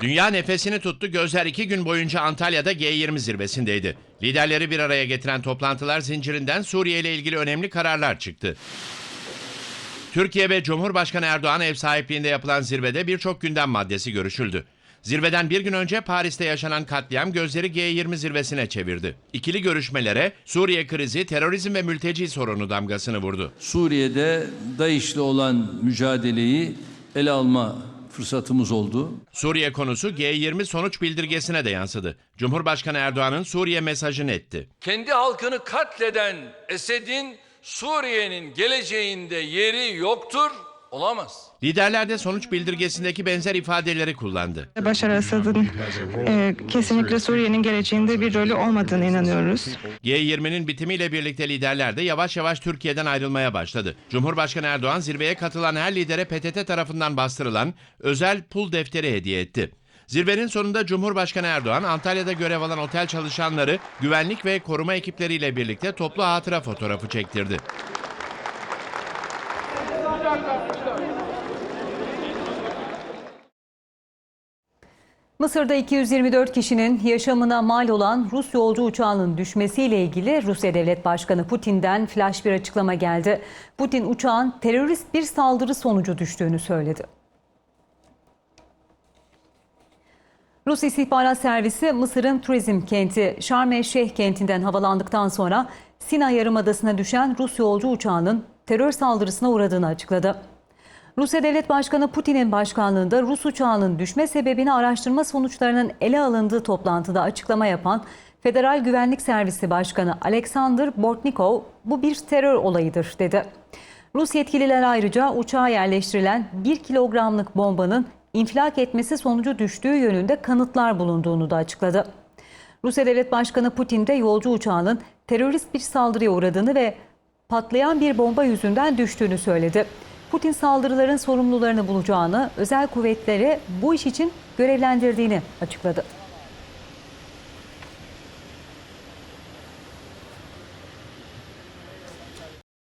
Dünya nefesini tuttu, gözler iki gün boyunca Antalya'da G20 zirvesindeydi. Liderleri bir araya getiren toplantılar zincirinden Suriye ile ilgili önemli kararlar çıktı. Türkiye ve Cumhurbaşkanı Erdoğan ev sahipliğinde yapılan zirvede birçok gündem maddesi görüşüldü. Zirveden bir gün önce Paris'te yaşanan katliam gözleri G20 zirvesine çevirdi. İkili görüşmelere Suriye krizi, terörizm ve mülteci sorunu damgasını vurdu. Suriye'de DAEŞ'le olan mücadeleyi ele alma fırsatımız oldu. Suriye konusu G20 sonuç bildirgesine de yansıdı. Cumhurbaşkanı Erdoğan'ın Suriye mesajı netti. kendi halkını katleden Esed'in Suriye'nin geleceğinde yeri yoktur, olamaz. Liderler de sonuç bildirgesindeki benzer ifadeleri kullandı. Başar Esad'ın e, kesinlikle Suriye'nin geleceğinde bir rolü olmadığını inanıyoruz. G20'nin bitimiyle birlikte liderler de yavaş yavaş Türkiye'den ayrılmaya başladı. Cumhurbaşkanı Erdoğan zirveye katılan her lidere PTT tarafından bastırılan özel pul defteri hediye etti. Zirvenin sonunda Cumhurbaşkanı Erdoğan Antalya'da görev alan otel çalışanları güvenlik ve koruma ekipleriyle birlikte toplu hatıra fotoğrafı çektirdi. Mısır'da 224 kişinin yaşamına mal olan Rus yolcu uçağının düşmesiyle ilgili Rusya Devlet Başkanı Putin'den flash bir açıklama geldi. Putin uçağın terörist bir saldırı sonucu düştüğünü söyledi. Rus İstihbarat Servisi Mısır'ın turizm kenti Şarm kentinden havalandıktan sonra Sina Yarımadası'na düşen Rus yolcu uçağının terör saldırısına uğradığını açıkladı. Rusya Devlet Başkanı Putin'in başkanlığında Rus uçağının düşme sebebini araştırma sonuçlarının ele alındığı toplantıda açıklama yapan Federal Güvenlik Servisi Başkanı Alexander Bortnikov bu bir terör olayıdır dedi. Rus yetkililer ayrıca uçağa yerleştirilen 1 kilogramlık bombanın infilak etmesi sonucu düştüğü yönünde kanıtlar bulunduğunu da açıkladı. Rusya Devlet Başkanı Putin de yolcu uçağının terörist bir saldırıya uğradığını ve patlayan bir bomba yüzünden düştüğünü söyledi. Putin saldırıların sorumlularını bulacağını, özel kuvvetleri bu iş için görevlendirdiğini açıkladı.